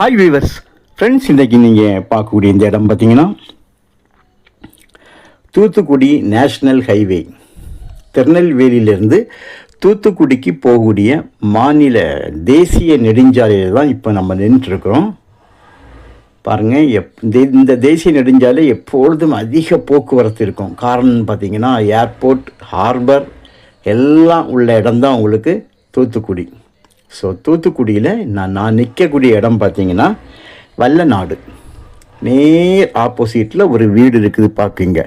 Hi viewers friends இன்றைக்கி நீங்கள் பார்க்கக்கூடிய இந்த இடம் பார்த்தீங்கன்னா தூத்துக்குடி நேஷ்னல் ஹைவே. திருநெல்வேலியிலேருந்து தூத்துக்குடிக்கு போகக்கூடிய மாநில தேசிய நெடுஞ்சாலையில் தான் இப்போ நம்ம நின்றுட்டுருக்குறோம் பாருங்கள் எப் இந்த இந்த தேசிய நெடுஞ்சாலை எப்பொழுதும் அதிக போக்குவரத்து இருக்கும். காரணம் பார்த்தீங்கன்னா ஏர்போர்ட் ஹார்பர் எல்லாம் உள்ள இடம்தான் உங்களுக்கு தூத்துக்குடி. ஸோ தூத்துக்குடியில் நான் நான் நிற்கக்கூடிய இடம் பார்த்தீங்கன்னா வல்லநாடு. நேர் ஆப்போசிட்டில் ஒரு வீடு இருக்குது பார்க்குங்க.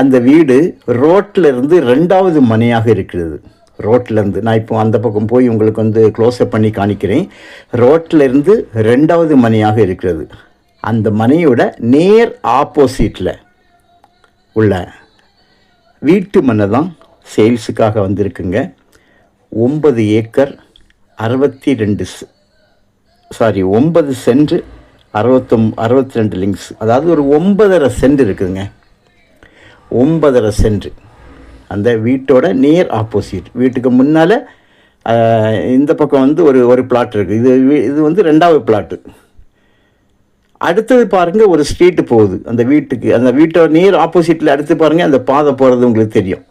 அந்த வீடு ரோட்டில் இருந்து ரெண்டாவது மனையாக இருக்கிறது. ரோட்டிலேருந்து நான் இப்போ அந்த பக்கம் போய் உங்களுக்கு வந்து க்ளோஸ்அப் பண்ணி காணிக்கிறேன். ரோட்டிலேருந்து ரெண்டாவது மனையாக இருக்கிறது. அந்த மனையோட நேர் ஆப்போசிட்டில் உள்ள வீட்டு மனை தான் சேல்ஸுக்காக வந்திருக்குங்க. ஒன்பது ஏக்கர் அறுபத்தி ரெண்டு சாரி ஒன்பது சென்ட் அறுபத்தொம் அறுபத்தி ரெண்டு லிங்க்ஸ் அதாவது ஒரு ஒன்பதரை சென்ட் இருக்குதுங்க. ஒன்பதரை சென்ட். அந்த வீட்டோட நியர் ஆப்போசிட் வீட்டுக்கு முன்னால் இந்த பக்கம் வந்து ஒரு ஒரு பிளாட் இருக்குது இது இது வந்து ரெண்டாவது பிளாட்டு அடுத்தது பாருங்கள் ஒரு ஸ்ட்ரீட்டு போகுது. அந்த வீட்டுக்கு அந்த வீட்டோட நியர் ஆப்போசிட்டில் அடுத்து பாருங்கள் அந்த பாதை போகிறது உங்களுக்கு தெரியும்.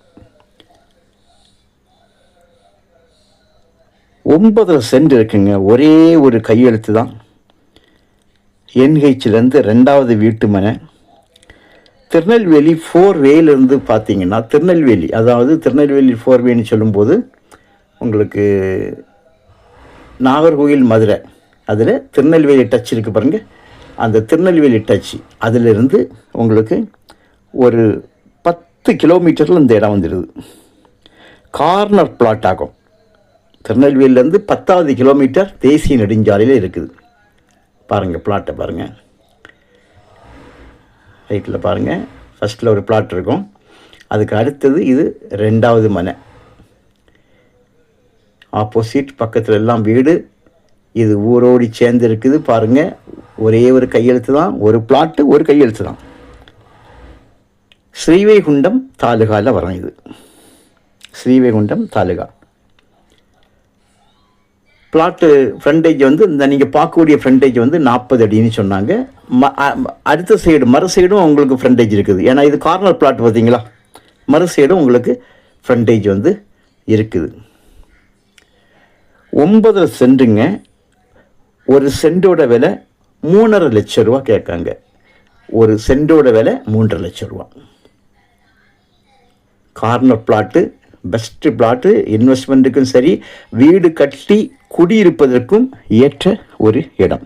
ஒன்பதரை சென்ட் இருக்குங்க. ஒரே ஒரு கையெழுத்து தான். என்ஹெச்லேருந்து ரெண்டாவது வீட்டு மனை. திருநெல்வேலி ஃபோர் வேலேருந்து பார்த்தீங்கன்னா திருநெல்வேலி அதாவது திருநெல்வேலி ஃபோர் வேன்னு சொல்லும்போது உங்களுக்கு நாகர்கோவில் மதுரை அதில் திருநெல்வேலி டச் இருக்குது பாருங்கள் அந்த திருநெல்வேலி டச் அதிலிருந்து உங்களுக்கு ஒரு பத்து கிலோமீட்டரில் இந்த இடம் வந்துடுது கார்னர் பிளாட் ஆகும். திருநெல்வேலியிலேருந்து பத்தாவது கிலோமீட்டர் தேசிய நெடுஞ்சாலையில் இருக்குது. பாருங்கள் பிளாட்டை பாருங்கள் ரைட்டில் பாருங்கள் ஃபஸ்ட்டில் ஒரு பிளாட் இருக்கும். அதுக்கு அடுத்தது இது ரெண்டாவது மனை. ஆப்போசிட் பக்கத்தில் எல்லாம் வீடு. இது ஊரோடி சேர்ந்து இருக்குது பாருங்கள் ஒரே ஒரு கையெழுத்து தான். ஒரு பிளாட்டு ஒரு கையெழுத்து தான். ஸ்ரீவைகுண்டம் தாலுகாவில் வரும் இது. ஸ்ரீவைகுண்டம் தாலுகா. பிளாட்டு ஃப்ரண்டேஜ் வந்து இந்த நீங்கள் பார்க்கக்கூடிய ஃப்ரண்டேஜ் வந்து நாற்பது அடின்னு சொன்னாங்க. ம அடுத்த சைடு மறு சைடும் உங்களுக்கு ஃப்ரண்டேஜ் இருக்குது. ஏன்னா இது கார்னர் பிளாட் பார்த்தீங்களா? மறு சைடும் உங்களுக்கு ஃப்ரண்டேஜ் வந்து இருக்குது. ஒன்பதரை சென்ட்டுங்க. ஒரு சென்டோட விலை மூணரை லட்சம் ரூபா கேட்காங்க. ஒரு சென்டோட விலை மூன்றரை லட்சம் ரூபா. கார்னர் பிளாட்டு பெஸ்ட்டு பிளாட்டு இன்வெஸ்ட்மெண்ட்டுக்கும் சரி வீடு கட்டி குடியிருப்பதற்கும் ஏற்ற ஒரு இடம்.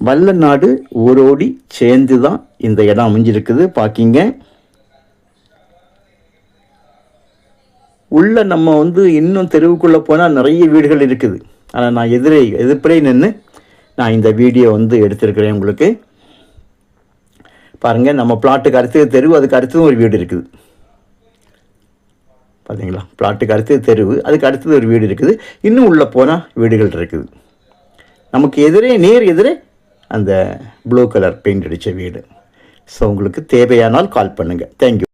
வல்லநாடு ஊரோடி சேர்ந்து தான் இந்த இடம் அமைஞ்சிருக்குது பார்க்கிங்க உள்ள நம்ம வந்து இன்னும் தெருவுக்குள்ளே போனால் நிறைய வீடுகள் இருக்குது. ஆனால் நான் எதிரே எதிர்ப்பிலே நின்று நான் இந்த வீடியோ வந்து எடுத்திருக்கிறேன் உங்களுக்கு. பாருங்கள் நம்ம பிளாட்டுக்கு அடுத்தது தெருவு அதுக்கு அடுத்ததும் ஒரு வீடு இருக்குது. பார்த்தீங்களா பிளாட்டுக்கு அடுத்தது தெருவு அதுக்கு அடுத்தது ஒரு வீடு இருக்குது. இன்னும் உள்ளே போனால் வீடுகள் இருக்குது. நமக்கு எதிரே நேர் எதிரே அந்த ப்ளூ கலர் பெயிண்ட் அடித்த வீடு. ஸோ உங்களுக்கு தேவையானால் கால் பண்ணுங்கள் தேங்க்யூ